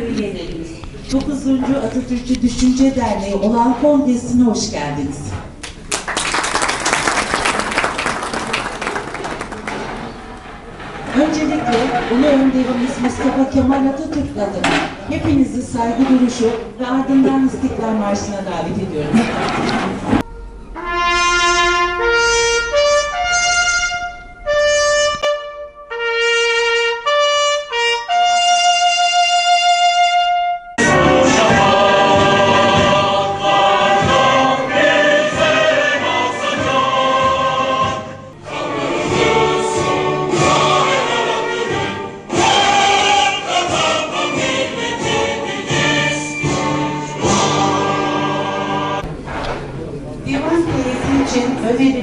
üyelerimiz, 9. Atatürkçü Düşünce Derneği olan kongresine hoş geldiniz. Öncelikle Ulu Önderimiz Mustafa Kemal Atatürk adına hepinizi saygı duruşu ve ardından İstiklal Marşı'na davet ediyorum.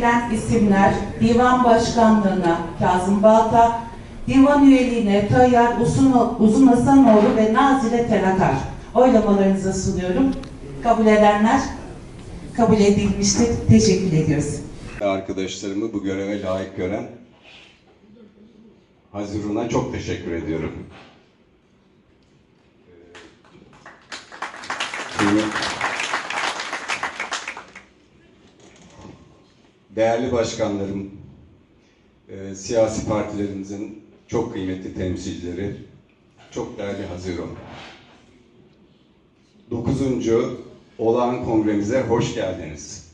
İçin önerilen isimler Divan Başkanlığı'na Kazım Balta, Divan üyeliğine Tayyar Uzun, Uzun Hasanoğlu ve Nazile Terakar. Oylamalarınıza sunuyorum. Kabul edenler kabul edilmiştir. Teşekkür ediyoruz. arkadaşlarımı bu göreve layık gören Hazirun'a çok teşekkür ediyorum. Değerli başkanlarım, e, siyasi partilerimizin çok kıymetli temsilcileri, çok değerli Haziran. 9. olağan kongremize hoş geldiniz.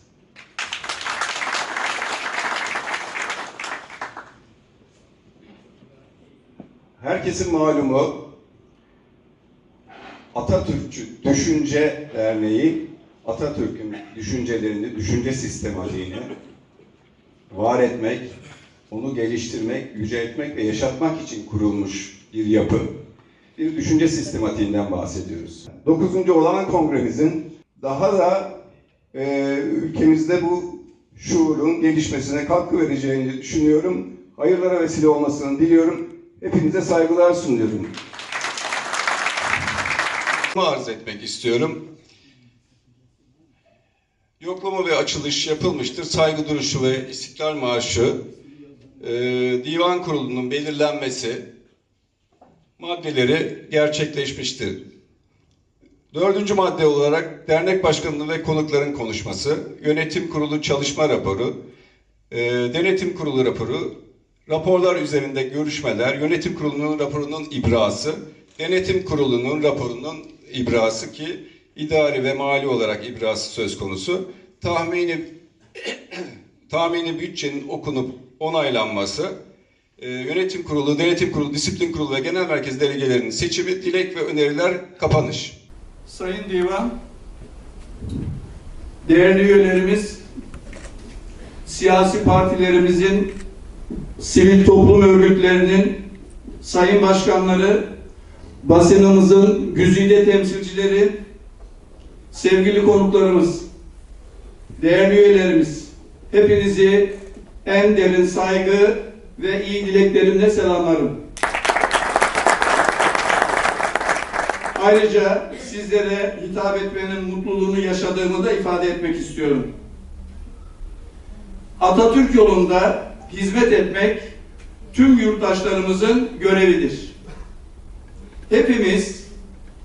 Herkesin malumu Atatürkçü Düşünce Derneği Atatürk'ün düşüncelerini, düşünce sistematiğini var etmek, onu geliştirmek, yüceltmek ve yaşatmak için kurulmuş bir yapı. Bir düşünce sistematiğinden bahsediyoruz. 9. olan kongremizin daha da e, ülkemizde bu şuurun gelişmesine katkı vereceğini düşünüyorum. Hayırlara vesile olmasını diliyorum. Hepinize saygılar sunuyorum. Arz etmek istiyorum. Yoklama ve açılış yapılmıştır. Saygı duruşu ve istiklal Marşı, e, divan kurulunun belirlenmesi maddeleri gerçekleşmiştir. Dördüncü madde olarak dernek başkanının ve konukların konuşması, yönetim kurulu çalışma raporu, e, denetim kurulu raporu, raporlar üzerinde görüşmeler, yönetim kurulunun raporunun ibrası, denetim kurulunun raporunun ibrası ki idari ve mali olarak ibrası söz konusu, tahmini tahmini bütçenin okunup onaylanması, e, yönetim kurulu, denetim kurulu, disiplin kurulu ve genel merkez delegelerinin seçimi, dilek ve öneriler kapanış. Sayın Divan, değerli üyelerimiz, siyasi partilerimizin, sivil toplum örgütlerinin, sayın başkanları, basınımızın güzide temsilcileri, sevgili konuklarımız, değerli üyelerimiz, hepinizi en derin saygı ve iyi dileklerimle selamlarım. Ayrıca sizlere hitap etmenin mutluluğunu yaşadığımı da ifade etmek istiyorum. Atatürk yolunda hizmet etmek tüm yurttaşlarımızın görevidir. Hepimiz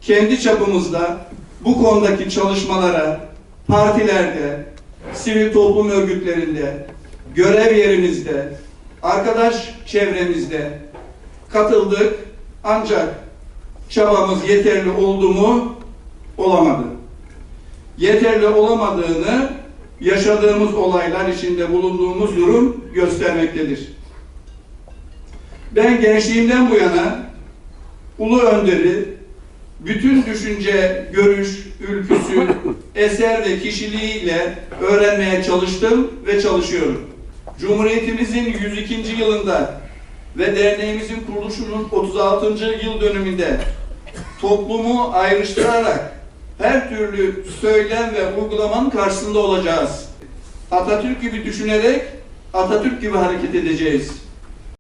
kendi çapımızda bu konudaki çalışmalara partilerde, sivil toplum örgütlerinde, görev yerimizde, arkadaş çevremizde katıldık ancak çabamız yeterli oldu mu? Olamadı. Yeterli olamadığını yaşadığımız olaylar içinde bulunduğumuz durum göstermektedir. Ben gençliğimden bu yana Ulu Önder'i bütün düşünce, görüş, ülküsü, eser ve kişiliğiyle öğrenmeye çalıştım ve çalışıyorum. Cumhuriyetimizin 102. yılında ve derneğimizin kuruluşunun 36. yıl dönümünde toplumu ayrıştırarak her türlü söylem ve uygulamanın karşısında olacağız. Atatürk gibi düşünerek Atatürk gibi hareket edeceğiz.